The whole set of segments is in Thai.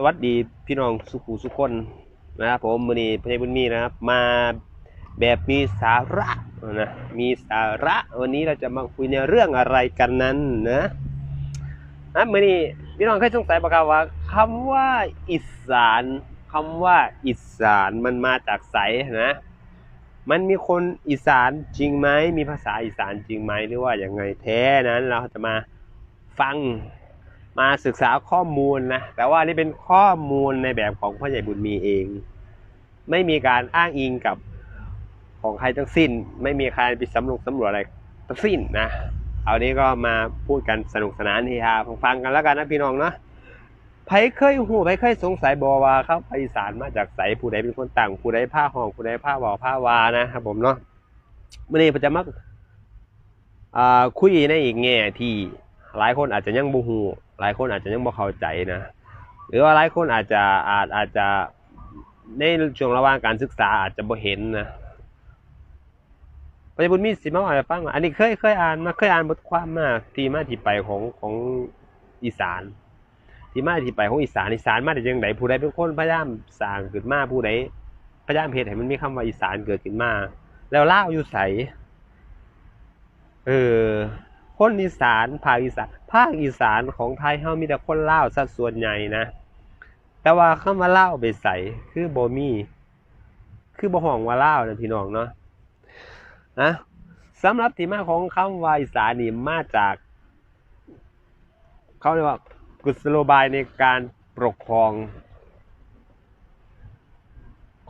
สวัสดีพี่น้องสุขุสุขคนนะครับผมมือนี้พญบุญมีนะครับ มาแบบมีสาระนะมีสาระวันนี้เราจะมาคุยในเรื่องอะไรกันนั้นนะนะมือนี้พี่น้องเคยสงสัยปะครับว่าคำว่าอีสานคำว่าอีสานมันมาจากไสนะ มันมีคนอีสานจริงไหมมีภาษาอีสานจริงไหมหรือว่าอย่างไงแท้นั้นเราจะมาฟัง มาศึกษาข้อมูลนะแต่ว่านี่เป็นข้อมูลในแบบของพ่อใหญ่บุญมีเอง ไม่มีการอ้างอิงกับของใครทั้งสิ้น ไม่มีใครไปสำรวจสำรวจอะไรทั้งสิ้นนะเอานี้ก็มาพูดกันสนุกสนานเฮฮาฟังกันแล้วกันนะพี่น้องเนาะไผเคยหูไผเคยสงสัยบอว่าครับภาคอีสานมาจากไสผู้ใดเป็นคนต่างผู้ใดผ้าห้องผู้ใดผ้าบอกผ้าวานะครับผมเนาะมื่อนี้ผมจะมาอ่าคุยในอีกแง่ที่ หลายคนอาจจะยังบูฮูหลายคนอาจจะยังบ่เข้าใจนะ หรือว่าหลายคนอาจจะอาจอาจจะในช่วงระหว่างการศึกษาอาจจะบ่เห็นนะปัจจุบันมีสิมาว่าให้ฟังว่าอันนี้เคยเคยอ่านมาเคยอ่านบทความมาที่มาที่ไปของของอีสาน ที่มาที่ไปของอีสานอีสานมาได้จังไดผู้ใดเป็นคนพยายามสร้างขึ้นมาผู้ใดพยายามเฮ็ดให้มันมีคำว่าอีสานเกิดขึ้นมา แล้วเล่าอยู่ไสเออ คนอีสานภาคอีสานภาคอีสานของไทยเฮามีแต่คนลาวสัดส่วนใหญ่นะ แต่ว่าคำว่าลาวไปใส่คือบมีคือบ่ฮ้องว่าลาวนะพี่น้องเนาะนะสำหรับที่มาของคำว่าอีสานนี่มาจากเขาเรียกว่ากุศโลบายในการปกครอง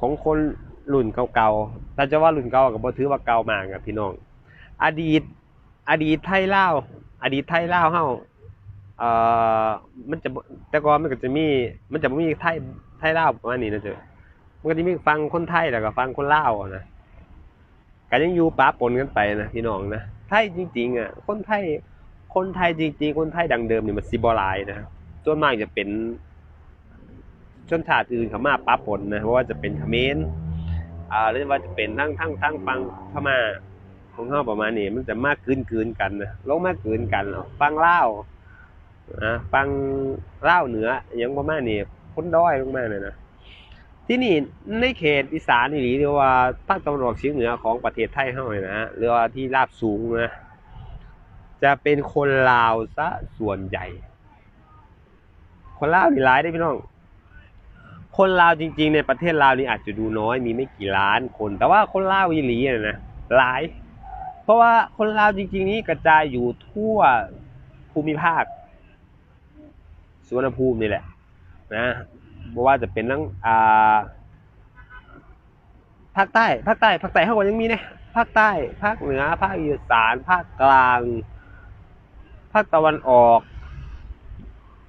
ของคนรุ่นเก่าๆถ้าจะว่ารุ่นเก่าก็บ่ถือว่าเก่ามากอะพี่น้อง อดีต อดีตไทยลาวอดีตไทยลาวเฮาเอ่อมันจะแต่ก่อนมันก็จะมี มันจะบ่มีไทยไทยลาวประมาณนี้นะเจ้ะมันก็จะมีฟังคนไทยแล้วก็ฟังคนลาวนะก็ยังอยู่ปะปนกันไปนะพี่น้องนะไทยจริง ๆ อะ คนไทย คนไทยจริง ๆ คนไทยดังเดิมนี่มันสิบ่หลายนะส่วนมากจะเป็นชนชาติอื่นเข้ามาปะปนนะเพราะว่าจะเป็นเขมรอ่าหรือว่าจะเป็นทั้งทั้งทั้งฟังพม่า ของเฮาประมาณนี้มันจะมากกืนกืนๆกันนะลงมากกืนกันเนาะฟังเล่าวนะฟังเล่าเหนืออหยังประมาณนี้คนด้อยลงมาเนี่ยนะที่นี่ในเขตอีสานนี่หรือว่าภาคตะวันออกเฉียงเหนือของประเทศไทยเฮาเนี่ยนะหรือว่าที่ราบสูงนะจะเป็นคนลาวซะส่วนใหญ่ คนลาวนี่หลายได้พี่น้องคนลาวจริงๆ ในประเทศลาวนี่อาจจะดูน้อยมีไม่กี่ล้านคน แต่ว่าคนลาวอีหลีน่ะนะหลาย เพราะว่าคนลาวจริง ๆ นี้กระจายอยู่ทั่วภูมิภาคสุวรรณภูมินี่แหละ นะเพราะว่าจะเป็นทั้งอ่าภาคใต้ภาคใต้ภาคใต้เขาก็ยังมีนะภาคใต้ภาคเหนือภาคอีสานภาคกลาง ภาคตะวันออก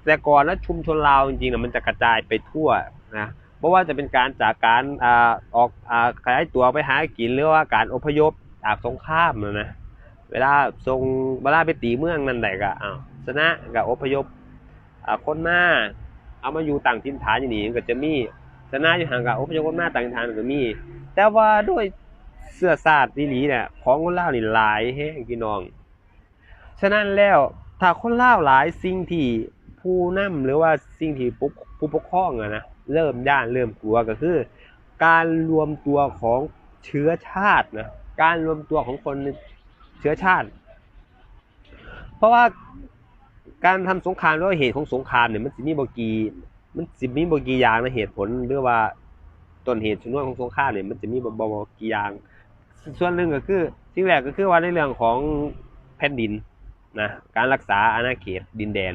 แต่ก่อนนะชุมชนลาวจริงๆนะมันจะกระจายไปทั่วนะเพราะว่าจะเป็นการจากการอ่าออกอ่าขยายตัวไปหากินหรือว่าการอพยพ จากสงครามนะนะเวลาทรงเวลาไปตีเมืองนั่นแหละก็อ้าวชนะกับอพยพคนมาเอามาอยู่ต่างถิ่นฐานอย่างนี้ก็จะมีชนะอยู่ห่างกับอพยพคนมาต่างถิ่นฐานก็มี แต่ว่าด้วยเสื้อสาดดีหลีเนี่ยของคนลาวนี่หลายแห้งพี่น้อง ฉะนั้นแล้วถ้าคนลาวหลายสิ่งที่ผู้นำหรือว่าสิ่งที่ผู้ผู้ปกครองอะนะเริ่มย่านเริ่มกลัวก็คือ การรวมตัวของเชื้อชาตินะ การรวมตัวของคนเชื้อชาติ เพราะว่าการทำสงครามหรือว่าเหตุของสงครามเนี่ยมันสิมีบกีมันสิมีบกีอย่างนะเหตุผลหรือว่าต้นเหตุชนวนของสงครามเนี่ยมันจะมีบบบกีอย่าง ส่วนหนึ่งก็คือสิ่งแรกก็คือว่าในเรื่องของแผ่นดินนะการรักษาอาณาเขตดินแดน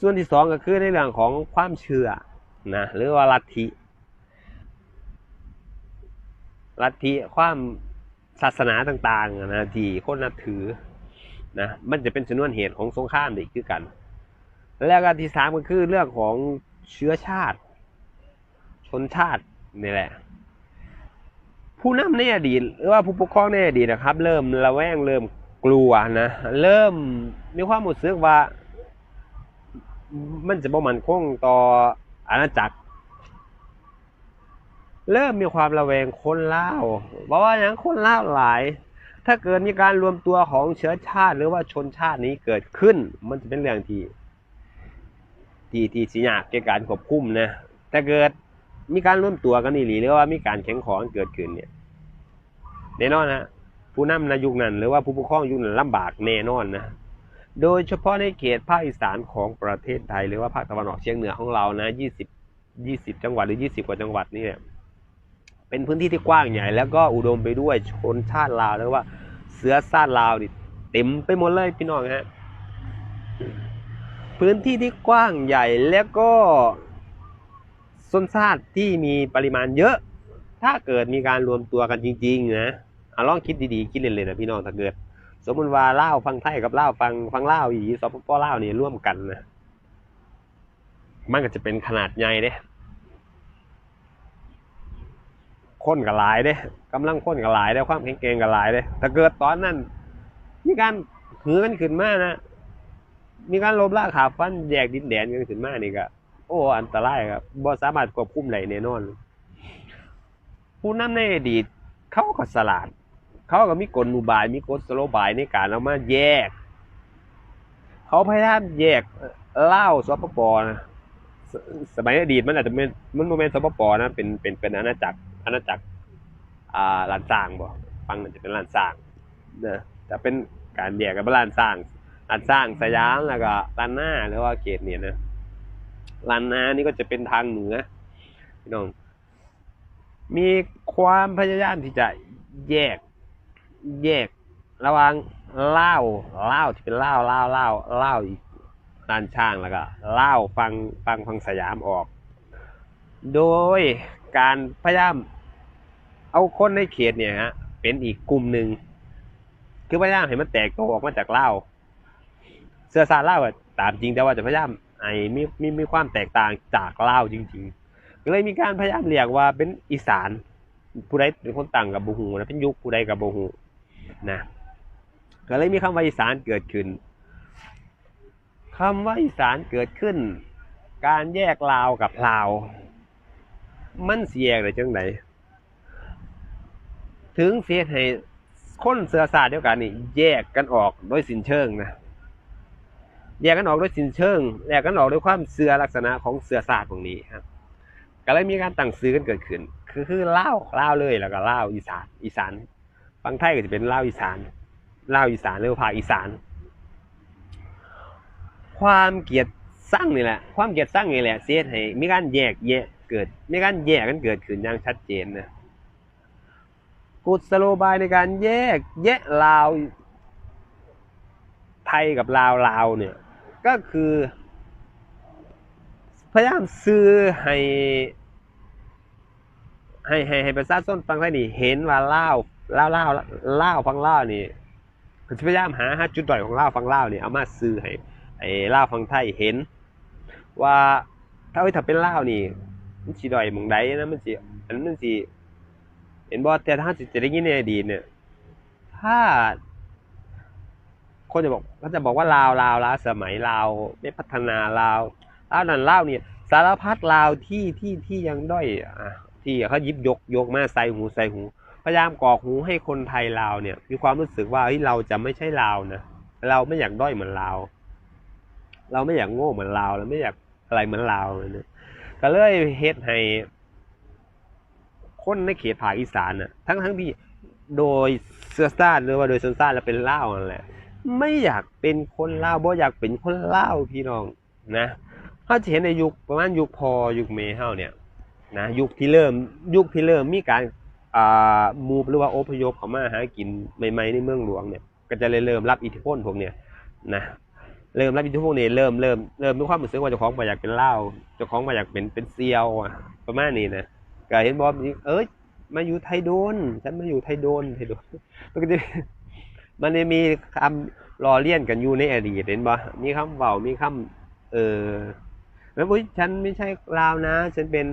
ส่วนที่สองก็คือในเรื่องของความเชื่อนะหรือว่าลัทธิ ลัทธิความศาสนาต่างๆนะที่คนนับถือนะมันจะเป็นชนวนเหตุของสงครามอีกคือกัน แล้วก็ที่สามก็คือเรื่องของเชื้อชาติ ชนชาตินี่แหละ ผู้นำในอดีตหรือว่าผู้ปกครองในอดีตนะครับ เริ่มระแวงเริ่มกลัวนะ เริ่มมีความรู้สึกว่า มันจะบ่มันคงต่ออาณาจักร เริ่มมีความระแวงคนล่าเพราะว่าอย่างคนล่าหลาย ถ้าเกิดมีการรวมตัวของเชื้อชาติ หรือว่าชนชาตินี้เกิดขึ้น มันจะเป็นเรื่องที่ที่ที่สิยากในการควบคุมนะถ้าเกิดมีการร่วมตัวกันอีหลีหรือว่ามีการแข่งขันเกิดขึ้นเนี่ยแน่นอนนะผู้นำในยุคนั้น หรือว่าผู้ปกครองยุคนั้นลำบากแน่นอนนะโดยเฉพาะในเขตภาคอีสานของประเทศไทย หรือว่าภาคตะวันออกเฉียงเหนือของเรานะ 20 20 จังหวัดหรือ 20 กว่าจังหวัดนี่เนี่ย เป็นพื้นที่ที่กว้างใหญ่แล้วก็อุดมไปด้วยชนชาติลาวหรือว่า เสือชาติลาวนี่เต็มไปหมดเลยพี่น้องฮะพื้นที่ที่กว้างใหญ่แล้วก็ชนชาติที่มีปริมาณเยอะ ถ้าเกิดมีการรวมตัวกันจริงๆนะเอาลองคิดดีๆคิดเล่นๆนะพี่น้องถ้าเกิด สมมติว่าเล่าฟังไทยกับเล่าฟังฟังเล่าอีสปปเล่านี่ร่วมกันนะมันก็จะเป็นขนาดใหญ่เด้ คนกับหลายเด้กำลังคนกับหลายเด้ความแข็งแกร่งกับหลายเด้ถ้าเกิดตอนนั้น มีการหือกันขึ้นมานะมีการลบล่าขาฟันแยกดินแดนกันขึ้นมานี่ก็โอ้อันตรายครับบ่สามารถควบคุมได้แน่นอน ผู้นำในอดีตเขาก็สลาด เขาก็มีกลอุบายมีกลสโลบายในการเอามาแยก เขาพยายามแยกเล่าสปปนะ สมัยอดีตมันอาจจะเป็นมันโมเมนต์สปปนะเป็นเป็นเป็นอาณาจักรอาณาจักร อ่าลานสร้างบ่ฟังมันจะเป็นลานสร้างนะแต่เป็นการแยกกันเป็นลานสร้างลานสร้างสยามแล้วก็ลานหน้าหรือว่าเขตเนี่ยนะลานนานี่ก็จะเป็นทางเหนือพี่น้อง มีความพยายามที่จะแยกแยกระหว่างเล่าเล่าที่เป็นเล่าเล่าเล่าเล่าอีก ด้านช่างแล้วก็เล่าฟังฟังฟังสยามออก โดยการพยายามเอาคนในเขตเนี่ยฮะเป็นอีกกลุ่มหนึ่งคือพยายามให้มันแตกตัวออกมาจากเล่าเสื้อซาเล่าอะตามจริงแต่ว่าจะพยายามไอ้มีมีมีความแตกต่างจากเล่าจริง ๆ ก็เลยมีการพยายามเรียกว่าเป็นอีสานผู้ใดเป็นคนต่างกับบูฮูนะเป็นยุคผู้ใดกับบูฮูนะก็เลยมีคำว่าอีสานเกิดขึ้น คำว่าอีสานเกิดขึ้น การแยกลาวกับลาว มันเสียเลยจังไหนถึงเสียให้คนเสือศาสตร์เดียวกันนี่ แยกกันออกโดยสินเชิงนะแยกกันออกโดยสินเชิงแยกกันออกด้วยความเสือลักษณะของเสือศาสตร์ตรงนี้ครับก็เลยมีการตั้งซื้อกันเกิดขึ้น คือคือเล่าเล่าเลยแล้วก็เล่าอีสานอีสานฝั่งไทยก็จะเป็นเล่าอีสานเล่าอีสานหรือภาคอีสาน ความเกลียดสร้างนี่แหละ ความเกลียดสร้างนี่แหละเสียให้มีการแยกแยะเกิดมีการแยกกันเกิดขึ้นอย่างชัดเจนนะกุศโลบายในการแยกแยะลาว ไทยกับลาวลาวเนี่ย ก็คือพยายามซื้อให้ให้ให้ให้ประชาชนฟังไทยนี่เห็นว่าลาวลาวลาวลาวฟังลาวนี่พยายามหาหาจุดด้อยของลาวฟังลาวนี่เอามาซื้อให้ ไอ้ลาวฟังไทยเห็น ว่าถ้าเอ้ยถ้าเป็นลาวนี่มันสิด้อยหม่องใดนะมันสิอันนั้นมันสิเห็นบ่แต่ถ้าสิจะได้ยินในอดีตเนี่ยถ้า คนจะบอกเขาจะบอกว่าลาวลาวล้าสมัยลาวไม่พัฒนาลาวลาวนั่นลาวเนี่ยสารพัดลาวที่ที่ที่ยังด้อยอะที่เขายิบยกยกมาใส่หูใส่หูพยายามกรอกหูให้คนไทยลาวเนี่ย มีความรู้สึกว่าเฮ้ยเราจะไม่ใช่ลาวนะเราไม่อยากด้อยเหมือนลาว เราไม่อยากโง่เหมือนลาวเราไม่อยากอะไรเหมือนลาวเลยนะก็เลยเฮ็ดให้คนในเขตภาคอีสานน่ะ ทั้งทั้งที่โดยเสื้อซาดหรือว่าโดยสัญชาติแล้วเป็นลาวนั่นแหละไม่อยากเป็นคนลาวบ่อยากเป็นคนลาวพี่น้องนะเขาจะเห็นในยุคประมาณยุคพอยุคเมเฮาเนี่ยนะยุคที่เริ่มยุคที่เริ่มมีการอ่ามูฟหรือว่าอพยพเข้ามาหากินใหม่ๆในเมืองหลวงเนี่ย ก็จะเริ่มรับอิทธิพลพวกเนี่ยนะ เริ่มรับอิทธิพลนี้เริ่มเริ่มเริ่มมีความรู้สึกว่าเจ้าของมาอยากเป็นเลาวเจ้าของมาอยากเป็นเป็นเซียวอะประมาณนี้นะก็เห็นบอกเอ้ยมาอยู่ไทยโดน ฉันมาอยู่ไทยโดนไทยโดนมันก็จะมันจะมีคำล้อเลียนกันอยู่ในอดีตเห็นบ่มีคำเว้ามีคำเออแล้วอุ้ยฉันไม่ใช่ลาวนะ ฉันเป็น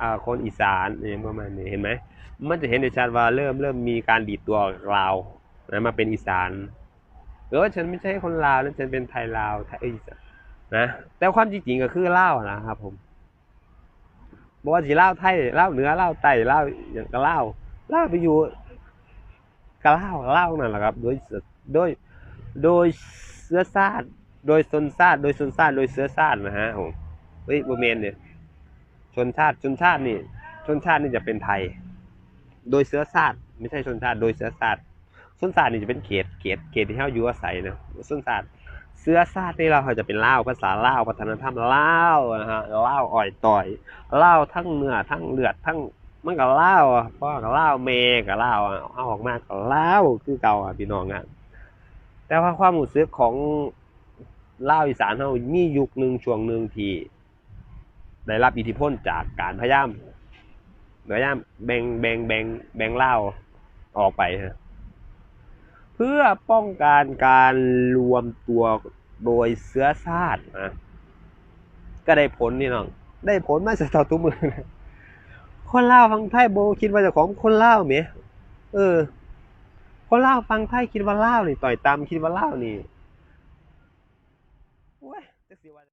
อ่าคนอีสานอย่างประมาณนี้เห็นไหมมันจะเห็นได้ชัดว่าเริ่มเริ่มมีการดีดตัวลาวนะมาเป็นอีสาน เออฉันไม่ใช่คนลาวนะฉันเป็นไทยลาวไทยนะแต่ความจริงก็คือเล่านะครับ ผมบอกว่าสิลาไทยเล่าเหนือเล่าวใต้ลาอย่างก็ลาวลาไปอยู่กะเล่าเล่านั่นแหละครับ โดยโดยโดยเสื้อซาดโดยซนซาดโดยซนซาดโดยเสื้อซาดนะฮะผมเฮ้ยบ่แม่นเนี่ยชนชาติชนชาตินี่ ชนชาตินี่จะเป็นไทย โดยเชื้อชาติไม่ใช่ชนชาติโดยเชื้อชาติ ชนชาตินี่จะเป็นเขตเขตเขตที่เฮาอยู่อาศัยนะชนชาติเชื้อชาตินี่เราเขาจะเป็นเลาภาษาเลาวัฒนธรรมลานะฮะเลาอ่อยต่อยเลาทั้งเนื้อทั้งเลือดทั้งมันก็ลาพ่อก็ลาวแม่ก็ลาเอาออกมาก็ลาคือเก่าอะพี่น้องอะแต่ว่าความรู้สึกของเลาอีสานเฮามียุคหนึ่งช่วงหนึ่งที่ได้รับอิทธิพลจากการพยายามพยายามแบ่งแบ่งแบ่งแบ่งเล่าออกไปฮะ เพื่อป้องกันการรวมตัวโดยเสื้อซาดนะก็ได้ผลนี่น้อง ได้ผลมาจากเท่าตุ้มือนะคนลาฟังไทยโบคิดว่าจะของคนล่าเมียเออ คนล่าฟังไทยคิดว่าล่านี่ต่อยตามคิดว่าล่านี่